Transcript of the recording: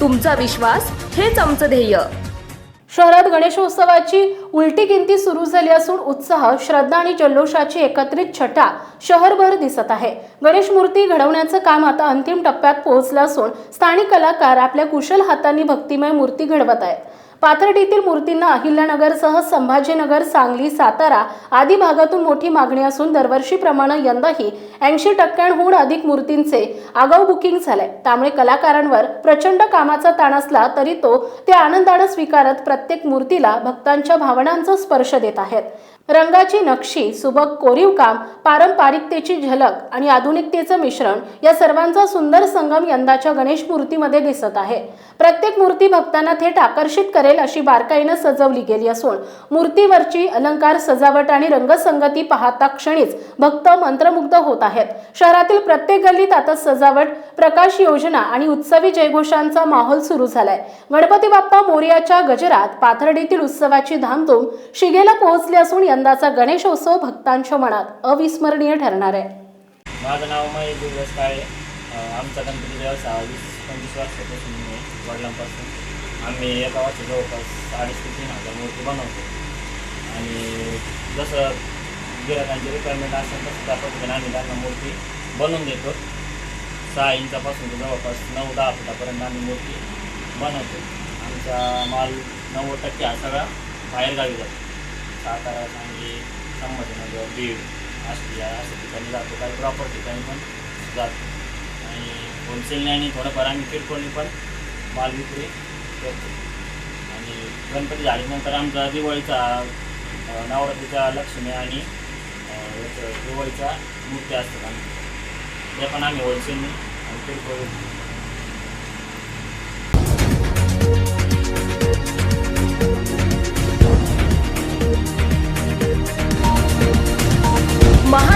तुमचा विश्वास हेच आमचं ध्येय. शहरात गणेशोत्सवाची उलटी गिनती सुरू झाली असून उत्साह श्रद्धा आणि जल्लोषाची एकत्रित छटा शहरभर दिसत आहे. गणेश मूर्ती घडवण्याचं काम आता अंतिम टप्प्यात पोहोचलं असून स्थानिक कलाकार आपल्या कुशल हातांनी भक्तिमय मूर्ती घडवत आहेत. पाथर्डीतील मूर्तींना अहिल्यानगरसह संभाजीनगर सांगली सातारा आदी भागातून मोठी मागणी असून दरवर्षीप्रमाणे यंदाही ऐंशी टक्क्यांहून अधिक मूर्तींचे आगाऊ बुकिंग झालंय. त्यामुळे कलाकारांवर प्रचंड कामाचा ताण असला तरी तो ते आनंदानं स्वीकारत प्रत्येक मूर्तीला भक्तांच्या भावनांचा स्पर्श देत आहेत. रंगाची नक्षी सुबक कोरीव काम पारंपरिकतेची झलक आणि आधुनिकतेचं मिश्रण या सर्वांचा सुंदर संगम यंदाच्या गणेश मूर्तीमध्ये दिसत आहे. प्रत्येक मूर्ती भक्तांना थेट आकर्षित करेल अशी बारकाईनं सजवली गेली असून मूर्तीवरची अलंकार सजावट आणि रंगसंगती पाहता क्षणीच भक्त मंत्रमुग्ध होत आहेत. शहरातील प्रत्येक गल्लीत आता सजावट प्रकाश योजना आणि उत्सवी जयघोषांचा माहोल सुरू झालाय. गणपती बाप्पा मोर्याच्या गजरात पाथर्डीतील उत्सवाची धामधूम शिगेला पोहोचली असून यंदाचा गणेशोत्सव भक्तांच्या मनात अविस्मरणीय ठरणार आहे. माझं नाव महेश दिवस काळे. आमचा गणपती व्यवसाय वीस पंचवीस वर्षापासून वडिलांपासून. आम्ही एका वर्षी जवळपास अडीच ते तीन हजार मूर्ती बनवतो. आणि जसं गिराकांची रिक्वायरमेंट असेल तसं त्या पद्धतीने आम्ही त्यांना मूर्ती बनवून देतो. सहा इंचापासून ते जवळपास नऊ दहा फुटापर्यंत आम्ही मूर्ती बनवतो. आमचा माल नव्वद टक्के हा सगळा बाहेरगावी जातो. सातारा सांगली संभाजीनगर बीड आष्टिया अशा ठिकाणी जातो. काही प्रॉपर ठिकाणी पण जातो. आणि होलसेलने आणि थोडंफार आम्ही किरकोळने पण माल विक्री करतो. आणि गणपती झाल्यानंतर आमचा दिवाळीचा नवरात्रीचा नवरात्रीच्या लक्ष्मी आणि दिवाळीच्या मूर्ती असतात आमच्या. त्या पण आम्ही होलसेलने आणि किरकोळ